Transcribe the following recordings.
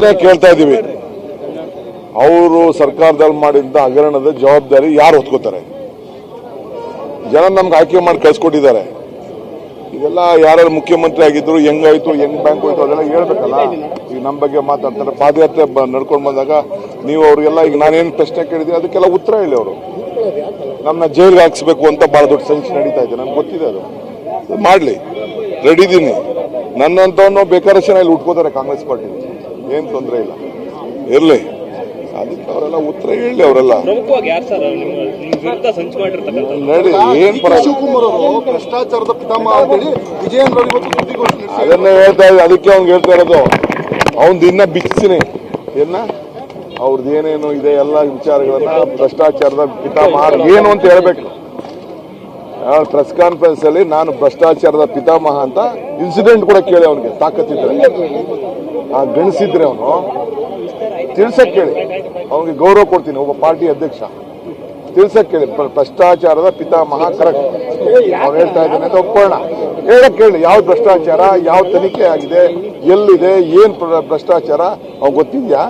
ಪ್ರಶ್ನೆ ಕೇಳ್ತಾ ಇದ್ದೀವಿ. ಅವರು ಸರ್ಕಾರದಲ್ಲಿ ಮಾಡಿದ್ದ ಹಗರಣದ ಜವಾಬ್ದಾರಿ ಯಾರು ಹೊತ್ಕೋತಾರೆ? ಜನ ನಮ್ಗೆ ಆಯ್ಕೆ ಮಾಡಿ ಕಳ್ಸಿಕೊಟ್ಟಿದ್ದಾರೆ. ಇದೆಲ್ಲ ಯಾರು ಮುಖ್ಯಮಂತ್ರಿ ಆಗಿದ್ರು ಹೆಂಗಾಯ್ತು ಹೆಂಗ್ ಬ್ಯಾಂಕ್ ಹೋಯ್ತು ಅದೆಲ್ಲ ಹೇಳ್ಬೇಕಲ್ಲ. ಈಗ ನಮ್ಮ ಬಗ್ಗೆ ಮಾತಾಡ್ತಾರೆ. ಪಾದಯಾತ್ರೆ ನಡ್ಕೊಂಡ್ ಬಂದಾಗ ನೀವು ಅವ್ರಿಗೆಲ್ಲ ಈಗ ನಾನೇನು ಪ್ರಶ್ನೆ ಕೇಳಿದ್ದೀನಿ, ಅದಕ್ಕೆಲ್ಲ ಉತ್ತರ ಹೇಳಿ ಅವರು. ನಮ್ಮನ್ನ ಜೈಲ್ಗೆ ಹಾಕ್ಸ್ಬೇಕು ಅಂತ ಬಹಳ ದೊಡ್ಡ ಸಂಚು ನಡೀತಾ ಇದೆ. ನನ್ಗೆ ಗೊತ್ತಿದೆ ಅದು. ಮಾಡಲಿ. ರೆಡಿ ಇದ್ದೀನಿ ನನ್ನಂತವನು ಬೇಕಾದಷ್ಟು ಇಲ್ಲಿ ಉಟ್ಕೋತಾರೆ ಕಾಂಗ್ರೆಸ್ ಪಾರ್ಟಿ ಏನು ತೊಂದರೆ ಇಲ್ಲ. ಇರ್ಲಿ. ಅದಕ್ಕೆ ಅವರೆಲ್ಲ ಉತ್ತರ ಹೇಳಿ ಅವರೆಲ್ಲ. ನೋಡಿ ಯಾರು ಸರ್ ನಿಮ್ಮ ನಿಮ್ಮ ವಿರುದ್ಧ ಸಂಚು ಮಾಡಿರ್ತಕ್ಕಂಥ ನಡಿ ಏನ್ ಶಿವಕುಮಾರ್ ಅವರು ಭ್ರಷ್ಟಾಚಾರದ ಪಿತಾಮಹ ಅಂತೇಳಿ ವಿಜಯೇಂದ್ರ ಇವತ್ತು ಸುದ್ದಿಗೋಷ್ಠಿ ನಡೆಸಿ ಅದನ್ನೇ ಹೇಳ್ತಾ ಇದ್ದೆ ಅದಕ್ಕೆ ಅವ್ನ್ ಹೇಳ್ತಾ ಇರೋದು. ಅವನ್ ಇನ್ನ ಬಿಚ್ಚಿನಿ ಏನ? ಅವ್ರದ್ದು ಏನೇನು ಇದೆ ಎಲ್ಲ ವಿಚಾರಗಳನ್ನ ಭ್ರಷ್ಟಾಚಾರದ ಪಿತಾಮಹ ಏನು ಅಂತ ಹೇಳ್ಬೇಕು. ಪ್ರೆಸ್ ಕಾನ್ಫರೆನ್ಸ್ ಅಲ್ಲಿ ನಾನು ಭ್ರಷ್ಟಾಚಾರದ ಪಿತಾಮಹ ಅಂತ ಇನ್ಸಿಡೆಂಟ್ ಕೂಡ ಕೇಳಿ ಅವನಿಗೆ ತಾಕತ್ತಿದ್ರೆ. ಆ ಗಣಿಸಿದ್ರೆ ಅವನು, ತಿಳ್ಸಕ್ ಕೇಳಿ. ಅವನಿಗೆ ಗೌರವ ಕೊಡ್ತೀನಿ, ಒಬ್ಬ ಪಾರ್ಟಿ ಅಧ್ಯಕ್ಷ. ತಿಳ್ಸಕ್ಕೆ ಕೇಳಿ ಭ್ರಷ್ಟಾಚಾರದ ಪಿತಾ ಕರೆಕ್ಟ್ ಅವ್ರು ಹೇಳ್ತಾ ಇದ್ದಾನೆ ಅಂತ ಒಪ್ಕೊಳ್ಳೋಣ ಹೇಳಕ್ ಕೇಳಿ, ಯಾವ ಭ್ರಷ್ಟಾಚಾರ, ಯಾವ ತನಿಖೆ ಆಗಿದೆ, ಎಲ್ಲಿದೆ, ಏನ್ ಭ್ರಷ್ಟಾಚಾರ? ಅವ್ ಗೊತ್ತಿದ್ಯಾ?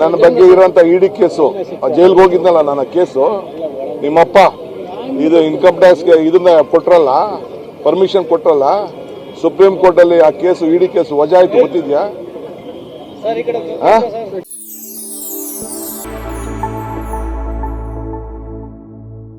ನನ್ನ ಬಗ್ಗೆ ಇರುವಂತ ಇಡಿ ಕೇಸು ಜೈಲ್ಗೆ ಹೋಗಿದ್ನಲ್ಲ ನನ್ನ ಕೇಸು. ನಿಮ್ಮಪ್ಪ, ಇದು ಇನ್ಕಮ್ ಟ್ಯಾಕ್ಸ್ಗೆ ಇದನ್ನ ಕೊಟ್ರಲ್ಲ ಪರ್ಮಿಷನ್ ಕೊಟ್ರಲ್ಲ ಸುಪ್ರೀಂ ಕೋರ್ಟ್ ಅಲ್ಲಿ ಆ ಕೇಸು ಇಡಿ ಕೇಸು ವಜಾ ಆಯ್ತು ಗೊತ್ತಿದ್ಯಾ?